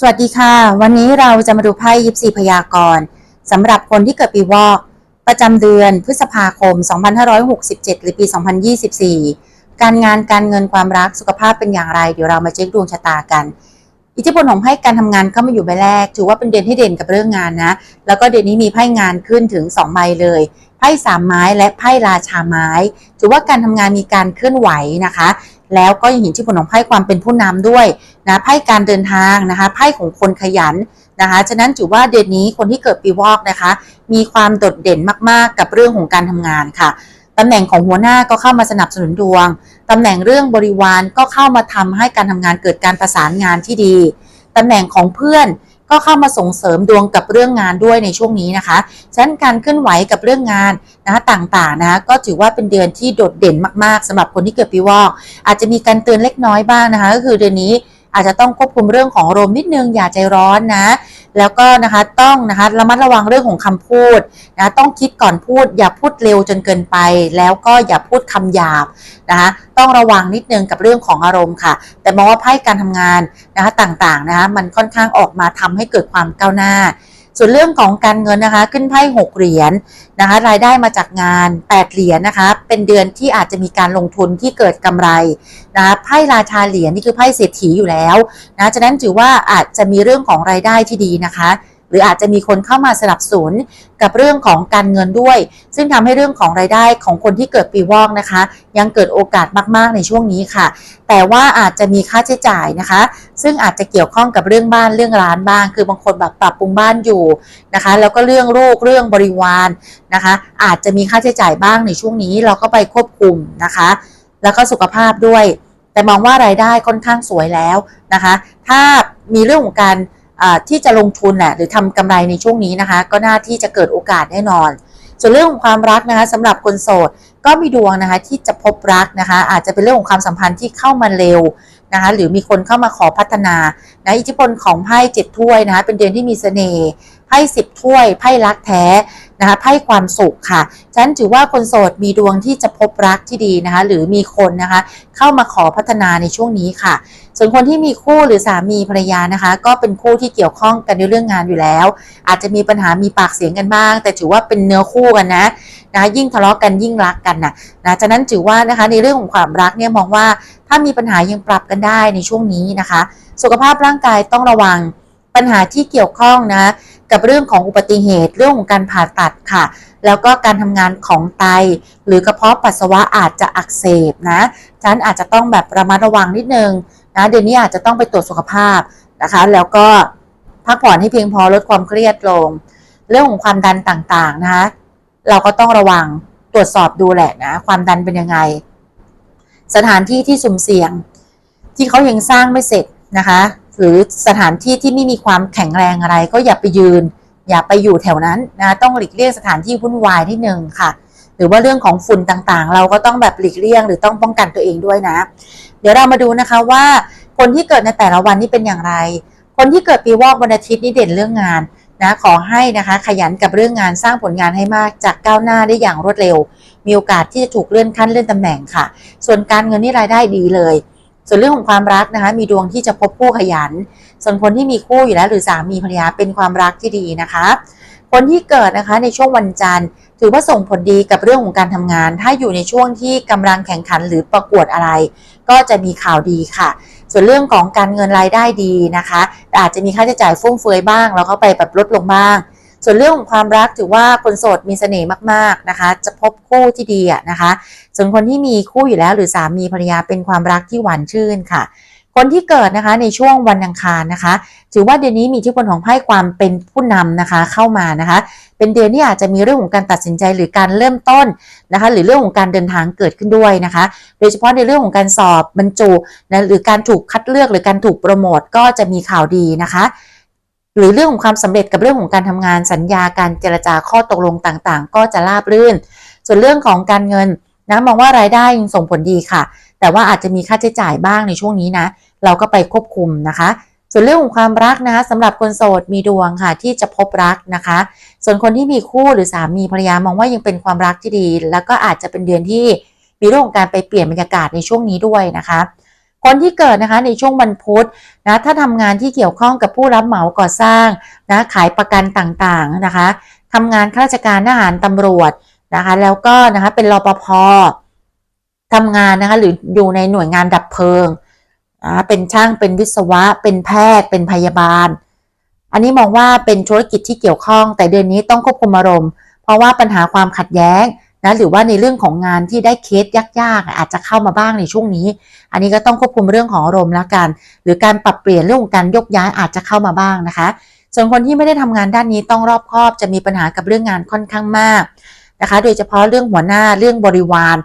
สวัสดีค่ะ วันนี้เราจะมาดูไพ่ยิปซีพยากรณ์สำหรับคนที่เกิดปีวอกประจำเดือนพฤษภาคม 2567 หรือปี 2024 การงานการเงินความรักสุขภาพเป็นอย่างไร เดี๋ยวเรามาเช็คดวงชะตากัน อิทธิพลของไพ่การทำงานเข้ามาอยู่ใบแรก ถือว่าเป็นเดือนที่เด่นกับเรื่องงานนะ แล้วก็เดือนนี้มีไพ่งานขึ้นถึง 2 ใบเลยไพ่สามไม้และไพ่ราชาไม้ ถือว่าการทำงานมีการเคลื่อนไหวนะคะ แล้วก็ยังเห็นที่ผลของไพ่ความเป็นผู้นำด้วยนะไพ่การเดินทางนะคะไพ่ของคนขยันนะคะฉะนั้นถือว่าเดือนนี้คนที่เกิดปีวอกนะคะ มีความโดดเด่นมากๆ กับเรื่องของการทำงานค่ะตำแหน่งของหัวหน้าก็เข้ามาสนับสนุนดวงตำแหน่งเรื่องบริวารก็เข้ามาทำให้การทำงานเกิดการประสานงานที่ดีตำแหน่งของเพื่อน ก็เข้ามาส่งเสริมดวงกับเรื่องงานด้วยในช่วงนี้นะคะฉะนั้นการเคลื่อนไหวกับเรื่องงานนะคะต่างๆนะก็ถือว่าเป็นเดือนที่โดดเด่นมากๆสำหรับคนที่เกิดปีวอกอาจจะมีการเตือนเล็กน้อยบ้างนะคะ ก็คือเดือนนี้อาจจะต้องควบคุมเรื่องของอารมณ์นิดนึงอย่าใจร้อนนะ แล้วก็นะคะต้องนะคะระมัดระวังเรื่องของคำพูดนะต้องคิดก่อนพูด อย่าพูดเร็วจนเกินไป แล้วก็อย่าพูดคำหยาบนะคะต้องระวังนิดนึงกับเรื่องของอารมณ์ค่ะ แต่มองว่าไพ่การทำงานนะคะต่างๆนะคะมันค่อนข้างออกมาทำให้เกิดความก้าวหน้า ส่วนเรื่องของการเงินนะคะ ขึ้นไพ่หกเหรียญนะคะ รายได้มาจากงาน8เหรียญนะคะ เป็นเดือนที่อาจจะมีการลงทุนที่เกิดกำไรนะไพ่ราชาเหรียญนี่คือไพ่เศรษฐีอยู่แล้วนะฉะนั้นถือว่าอาจจะมีเรื่องของรายได้ที่ดีนะคะ หรืออาจจะมีคนเข้ามาสนับสนุนกับเรื่องของการเงินด้วย ซึ่งทำให้เรื่องของรายได้ของคนที่เกิดปีวอกนะคะ ยังเกิดโอกาสมากๆในช่วงนี้ค่ะ แต่ว่าอาจจะมีค่าใช้จ่ายนะคะ ซึ่งอาจจะเกี่ยวข้องกับเรื่องบ้านเรื่องร้านบ้าง คือบางคนแบบปรับปรุงบ้านอยู่นะคะ แล้วก็เรื่องลูกเรื่องบริวารนะคะ อาจจะมีค่าใช้จ่ายบ้างในช่วงนี้เราก็ไปควบคุมนะคะ แล้วก็สุขภาพด้วย แต่มองว่ารายได้ค่อนข้างสวยแล้วนะคะ ถ้ามีเรื่องของการ ที่จะลงทุนแหละหรือทำกำไรในช่วงนี้นะคะ ก็น่าที่จะเกิดโอกาสแน่นอน ส่วนเรื่องของความรักนะคะสำหรับคนโสดก็มีดวงนะคะที่จะพบรักนะคะ อาจจะเป็นเรื่องของความสัมพันธ์ที่เข้ามาเร็วนะคะหรือมีคนเข้ามาขอพัฒนานะอิทธิพลของไพ่เจ็ดถ้วยนะคะเป็นเดือนที่มีเสน่ห์ ไพ่สิบถ้วยไพ่รักแท้นะคะไพ่ความสุขค่ะฉันถือว่าคนโสดมีดวงที่จะพบรักที่ดีนะคะ หรือมีคนนะคะ เข้ามาขอพัฒนาในช่วงนี้ค่ะ ส่วนคนที่มีคู่หรือสามีภรรยานะคะ ก็เป็นคู่ที่เกี่ยวข้องกันในเรื่องงานอยู่แล้ว อาจจะมีปัญหามีปากเสียงกันบ้าง แต่ถือว่าเป็นเนื้อคู่กันนะนะยิ่งทะเลาะกันยิ่งรักกันนะนะฉะนั้นถือว่านะคะในเรื่องของความรักเนี่ยมองว่าถ้ามีปัญหายังปรับกันได้ในช่วงนี้นะคะ สุขภาพร่างกายต้องระวังปัญหาที่เกี่ยวข้องนะ กับเรื่องของอุบัติเหตุเรื่องของการผ่าตัดค่ะ แล้วก็การทำงานของไต หรือกระเพาะปัสสาวะอาจจะอักเสบนะฉันอาจจะต้องแบบระมัดระวังนิดนึงนะเดือนนี้อาจจะต้องไปตรวจสุขภาพนะคะ แล้วก็พักผ่อนให้เพียงพอลดความเครียดลง เรื่องของความดันต่างๆนะคะเราก็ต้องระวังตรวจสอบดูแหละนะความดันเป็นยังไง สถานที่ที่สุ่มเสี่ยง ที่เขายังสร้างไม่เสร็จนะคะ หรือสถานที่ที่ไม่มีความแข็งแรงอะไร ก็อย่าไปยืน อย่าไปอยู่แถวนั้นนะต้องหลีกเลี่ยงสถานที่วุ่นวายที่หนึ่งค่ะ หรือว่าเรื่องของฝุ่นต่างๆ เราก็ต้องแบบหลีกเลี่ยง หรือต้องป้องกันตัวเองด้วยนะ เดี๋ยวเรามาดูนะคะว่า คนที่เกิดในแต่ละวันนี่เป็นอย่างไร คนที่เกิดปีวอกวันอาทิตย์นี่เด่นเรื่องงานนะขอให้นะคะขยันกับเรื่องงานสร้างผลงานให้มากจากก้าวหน้าได้อย่างรวดเร็ว มีโอกาสที่จะถูกเลื่อนขั้นเลื่อนตำแหน่งค่ะ ส่วนการเงินนี่รายได้ดีเลย ส่วนเรื่องของความรักนะคะ มีดวงที่จะพบคู่ขยัน ส่วนคนที่มีคู่อยู่แล้วหรือสามีภรรยาเป็นความรักที่ดีนะคะ คนที่เกิดนะคะในช่วงวันจันทร์ ถือว่าส่งผลดีกับเรื่องของการทำงาน ถ้าอยู่ในช่วงที่กำลังแข่งขันหรือประกวดอะไร ก็จะมีข่าวดีค่ะ ส่วนเรื่องของการเงินรายได้ดีนะคะ อาจจะมีค่าใช้จ่ายฟุ่มเฟือยบ้าง แล้วก็ไปแบบลดลงบ้าง ส่วนเรื่องของความรักถือว่าคนโสดมีเสน่ห์มากๆนะคะ จะพบคู่ที่ดีนะคะ ส่วนคนที่มีคู่อยู่แล้วหรือสามีภรรยาเป็นความรักที่หวานชื่นค่ะ คนที่เกิดนะคะในช่วงวันอังคารนะคะ ถือว่าเดือนนี้มีที่พลของไพ่ความเป็นผู้นำนะคะเข้ามานะคะ เป็นเดือนที่อาจจะมีเรื่องของการตัดสินใจหรือการเริ่มต้นนะคะ หรือเรื่องของการเดินทางเกิดขึ้นด้วยนะคะ โดยเฉพาะในเรื่องของการสอบบรรจุนะหรือการถูกคัดเลือกหรือการถูกโปรโมทก็จะมีข่าวดีนะคะ หรือเรื่องของความสำเร็จกับเรื่องของการทำงานสัญญาการเจรจาข้อตกลงต่างๆ ก็จะราบรื่น ส่วนเรื่องของการเงินนะมองว่ารายได้ยังส่งผลดีค่ะ แต่ว่าอาจจะมีค่าใช้จ่ายบ้างในช่วงนี้นะ เราก็ไปควบคุมนะคะ ส่วนเรื่องของความรักนะคะสำหรับคนโสดมีดวงค่ะที่จะพบรักนะคะ ส่วนคนที่มีคู่หรือสามีภรรยามองว่ายังเป็นความรักที่ดี แล้วก็อาจจะเป็นเดือนที่มีเรื่องของการไปเปลี่ยนบรรยากาศในช่วงนี้ด้วยนะคะ คนที่เกิดนะคะในช่วงวันพุธนะถ้าทำงานที่เกี่ยวข้องกับผู้รับเหมาก่อสร้างนะขายประกันต่างๆนะคะทำงานข้าราชการทหารตำรวจนะคะแล้วก็นะคะเป็นรปภทำงานนะคะหรืออยู่ในหน่วยงานดับเพลิงนะเป็นช่างเป็นวิศวะ เป็นแพทย์ เป็นพยาบาล อันนี้มองว่าเป็นธุรกิจที่เกี่ยวข้องแต่เดือนนี้ต้องควบคุมอารมณ์ เพราะว่าปัญหาความขัดแย้ง นะหรือว่าในเรื่องของงานที่ได้เคสยากๆอาจจะเข้ามาบ้างในช่วงนี้ อันนี้ก็ต้องควบคุมเรื่องของอารมณ์แล้วกัน หรือการปรับเปลี่ยนเรื่องของการยกย้ายอาจจะเข้ามาบ้างนะคะ ส่วนคนที่ไม่ได้ทำงานด้านนี้ต้องรอบคอบจะมีปัญหากับเรื่องงานค่อนข้างมากนะคะ โดยเฉพาะเรื่องหัวหน้าเรื่องบริวาร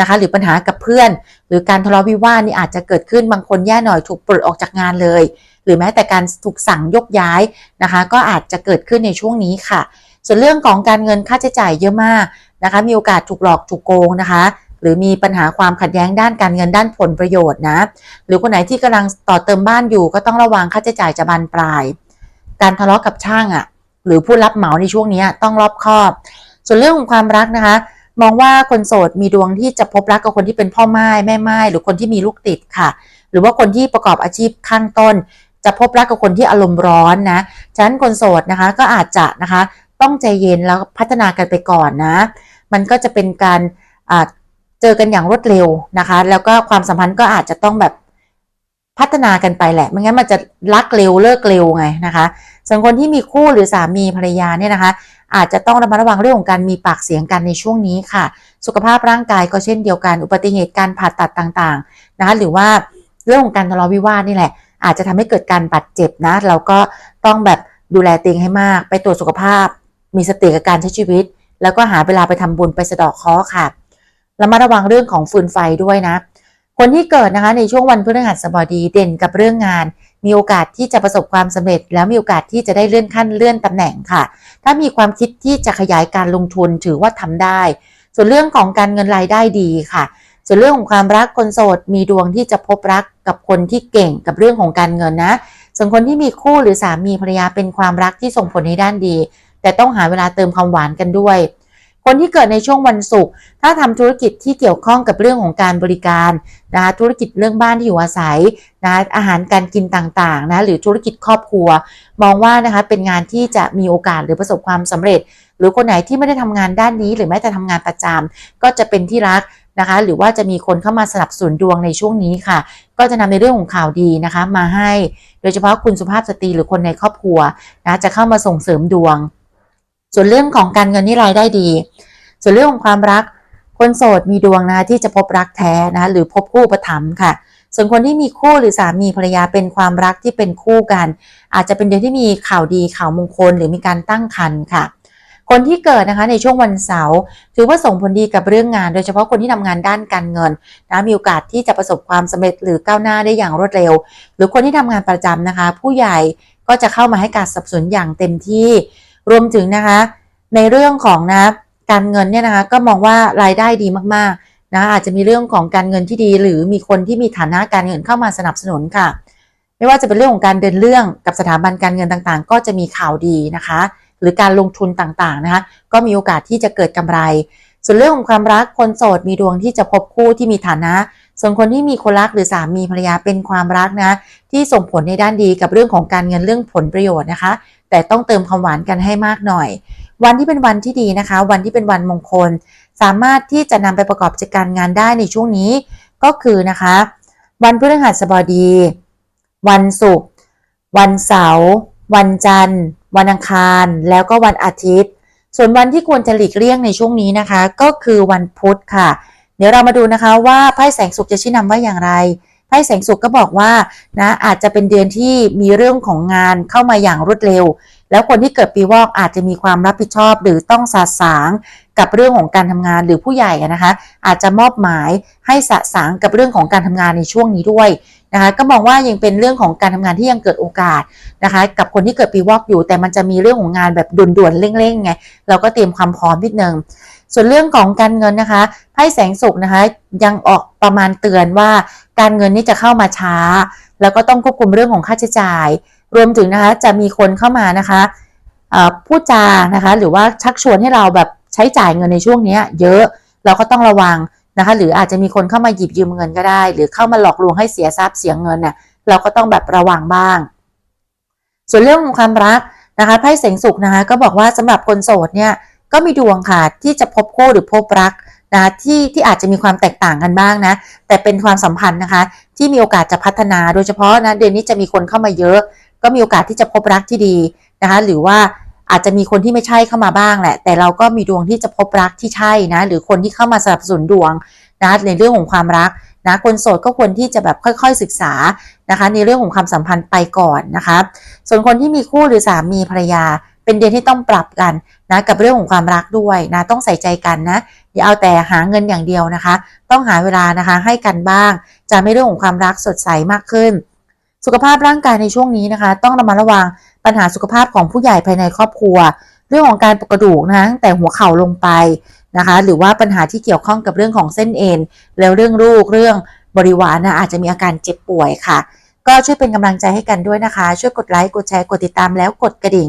นะคะ หรือปัญหากับเพื่อน หรือการทะเลาะวิวาทนี่อาจจะเกิดขึ้นบางคนแย่หน่อยถูกปลดออกจากงานเลย หรือแม้แต่การถูกสั่งยกย้ายนะคะ ก็อาจจะเกิดขึ้นในช่วงนี้ค่ะ ส่วนเรื่องของการเงินค่าใช้จ่ายเยอะมาก นะคะมีโอกาสถูกหลอกถูกโกงนะคะหรือมีปัญหาความขัดแย้งด้านการเงินด้านผลประโยชน์นะ หรือคนไหนที่กำลังต่อเติมบ้านอยู่ก็ต้องระวังค่าใช้จ่ายจะบานปลาย การทะเลาะกับช่างอะ หรือผู้รับเหมาในช่วงนี้ต้องรอบคอบ ส่วนเรื่องของความรักนะคะ มองว่าคนโสดมีดวงที่จะพบรักกับคนที่เป็นพ่อไม้แม่ไม้หรือคนที่มีลูกติดค่ะ หรือว่าคนที่ประกอบอาชีพข้างต้น จะพบรักกับคนที่อารมณ์ร้อนนะฉะนั้นคนโสดนะคะก็อาจจะนะคะ ต้องใจเย็นแล้วพัฒนากันไปก่อนนะ มันก็จะเป็นการเจอกันอย่างรวดเร็วนะคะ แล้วก็ความสัมพันธ์ก็อาจจะต้องแบบพัฒนากันไปแหละ ไม่งั้นมันจะรักเร็วเลิกเร็วไงนะคะส่วนคนที่มีคู่หรือสามีภรรยาเนี่ยนะคะ อาจจะต้องระมัดระวังเรื่องของการมีปากเสียงกันในช่วงนี้ค่ะ สุขภาพร่างกายก็เช่นเดียวกัน อุบัติเหตุการผ่าตัดต่างๆนะคะหรือว่าเรื่องของการทะเลาะวิวาทนี่แหละ อาจจะทำให้เกิดการบาดเจ็บนะ เราก็ต้องแบบดูแลตัวเองให้มาก ไปตรวจสุขภาพ มีสติกับการใช้ชีวิต แล้วก็หาเวลาไปทำบุญไปสะเดาะเคราะห์ค่ะระมัดระวังเรื่องของฟืนไฟด้วยนะ คนที่เกิดนะคะในช่วงวันพฤหัสบดีเด่นกับเรื่องงาน มีโอกาสที่จะประสบความสำเร็จ แล้วมีโอกาสที่จะได้เลื่อนขั้นเลื่อนตำแหน่งค่ะ ถ้ามีความคิดที่จะขยายการลงทุนถือว่าทำได้ ส่วนเรื่องของการเงินรายได้ดีค่ะ ส่วนเรื่องของความรักคนโสดมีดวงที่จะพบรักกับคนที่เก่งกับเรื่องของการเงินนะ ส่วนคนที่มีคู่หรือสามีภรรยาเป็นความรักที่ส่งผลในด้านดี แต่ต้องหาเวลาเติมความหวานกันด้วย คนที่เกิดในช่วงวันศุกร์ถ้าทำธุรกิจที่เกี่ยวข้องกับเรื่องของการบริการนะคะธุรกิจเรื่องบ้านที่อยู่อาศัยนะอาหารการกินต่างๆนะหรือธุรกิจครอบครัว มองว่านะคะเป็นงานที่จะมีโอกาสหรือประสบความสำเร็จ หรือคนไหนที่ไม่ได้ทำงานด้านนี้ หรือแม้แต่ทำงานประจำก็จะเป็นที่รักนะคะหรือว่าจะมีคนเข้ามาสนับสนุนดวงในช่วงนี้ค่ะ ก็จะนำในเรื่องของข่าวดีนะคะมาให้ โดยเฉพาะคุณสุภาพสตรีหรือคนในครอบครัวนะจะเข้ามาส่งเสริมดวง ส่วนเรื่องของการเงินนี่รายได้ดี ส่วนเรื่องของความรัก คนโสดมีดวงนะคะที่จะพบรักแท้นะคะหรือพบคู่ประถมค่ะ ส่วนคนที่มีคู่หรือสามีภรรยาเป็นความรักที่เป็นคู่กัน อาจจะเป็นเดือนที่มีข่าวดีข่าวมงคล หรือมีการตั้งครรภ์ค่ะ คนที่เกิดนะคะในช่วงวันเสาร์ถือว่าส่งผลดีกับเรื่องงาน โดยเฉพาะคนที่ทำงานด้านการเงินนะมีโอกาสที่จะประสบความสำเร็จหรือก้าวหน้าได้อย่างรวดเร็ว หรือคนที่ทำงานประจำนะคะ ผู้ใหญ่ก็จะเข้ามาให้การสนับสนุนอย่างเต็มที่ รวมถึงนะคะ ในเรื่องของนะการเงินเนี่ยนะคะ ก็มองว่ารายได้ดีมากๆนะอาจจะมีเรื่องของการเงินที่ดี หรือมีคนที่มีฐานะการเงินเข้ามาสนับสนุนค่ะ ไม่ว่าจะเป็นเรื่องของการเดินเรื่องกับสถาบันการเงินต่างๆ ก็จะมีข่าวดีนะคะ หรือการลงทุนต่างๆนะคะ ก็มีโอกาสที่จะเกิดกำไร ส่วนเรื่องของความรักคนโสดมีดวงที่จะพบคู่ที่มีฐานะ ส่วนคนที่มีคนรักหรือสามีภรรยาเป็นความรักนะ ที่ส่งผลในด้านดีกับเรื่องของการเงินเรื่องผลประโยชน์นะคะ แต่ต้องเติมความหวานกันให้มากหน่อย วันที่เป็นวันที่ดีนะคะ วันที่เป็นวันมงคล สามารถที่จะนำไปประกอบกิจการงานได้ในช่วงนี้ก็คือนะคะ วันพฤหัสบดี วันศุกร์วันเสาร์วันจันทร์ วันอังคาร แล้วก็วันอาทิตย์ ส่วนวันที่ควรจะหลีกเลี่ยงในช่วงนี้นะคะ ก็คือวันพุธค่ะ เดี๋ยวเรามาดูนะคะว่าไพ่แสงสุขจะชี้นำว่าอย่างไรไพ่แสงสุขก็บอกว่านะอาจจะเป็นเดือนที่มีเรื่องของงานเข้ามาอย่างรวดเร็ว แล้วคนที่เกิดปีวอกอาจจะมีความรับผิดชอบหรือต้องสาสางกับเรื่องของการทำงานหรือผู้ใหญ่นะคะ อาจจะมอบหมายให้สะสางกับเรื่องของการทำงานในช่วงนี้ด้วยนะคะก็มองว่ายังเป็นเรื่องของการทำงานที่ยังเกิดโอกาสนะคะกับคนที่เกิดปีวอกอยู่ แต่มันจะมีเรื่องของงานแบบด่วนๆเร่งๆไงเราก็เตรียมความพร้อมนิดนึง ส่วนเรื่องของการเงินนะคะไพ่แสงสุกนะคะยังออกประมาณเตือนว่าการเงินนี่จะเข้ามาช้า แล้วก็ต้องควบคุมเรื่องของค่าใช้จ่าย รวมถึงนะคะจะมีคนเข้ามานะคะพูดจานะคะหรือว่าชักชวนให้เราแบบใช้จ่ายเงินในช่วงนี้เยอะเราก็ต้องระวังนะคะหรืออาจจะมีคนเข้ามาหยิบยืมเงินก็ได้ หรือเข้ามาหลอกลวงให้เสียทรัพย์เสียเงินเนี่ยเราก็ต้องแบบระวังบ้าง ส่วนเรื่องของความรักนะคะไพ่เสงสุขนะคะก็บอกว่าสำหรับคนโสดเนี่ย ก็มีดวงค่ะที่จะพบคู่หรือพบรักนะที่ที่อาจจะมีความแตกต่างกันบ้างนะ แต่เป็นความสัมพันธ์นะคะ ที่มีโอกาสจะพัฒนาโดยเฉพาะนะเดือนนี้จะมีคนเข้ามาเยอะ ก็มีโอกาสที่จะพบรักที่ดีนะคะ หรือว่าอาจจะมีคนที่ไม่ใช่เข้ามาบ้างแหละ แต่เราก็มีดวงที่จะพบรักที่ใช่นะ หรือคนที่เข้ามาสนับสนุนดวงนะในเรื่องของความรักนะคนโสดก็ควรที่จะแบบค่อยๆศึกษานะคะ ในเรื่องของความสัมพันธ์ไปก่อนนะคะ ส่วนคนที่มีคู่หรือสามีภรรยา เป็นเดือนที่ต้องปรับกันนะกับเรื่องของความรักด้วยนะต้องใส่ใจกันนะอย่าเอาแต่หาเงินอย่างเดียวนะคะ ต้องหาเวลานะคะให้กันบ้าง จะไม่เรื่องของความรักสดใสมากขึ้น สุขภาพร่างกายในช่วงนี้นะคะ ต้องระมัดระวังปัญหาสุขภาพของผู้ใหญ่ภายในครอบครัว เรื่องของการปวดกระดูกนะคะตั้งแต่หัวเข่าลงไปนะคะ หรือว่าปัญหาที่เกี่ยวข้องกับเรื่องของเส้นเอ็นแล้วเรื่องลูกเรื่องบริวารนะอาจจะมีอาการเจ็บป่วยค่ะ ก็ช่วยเป็นกำลังใจให้กันด้วยนะคะ ช่วยกดไลค์กดแชร์กดติดตามแล้วกดกระดิ่ง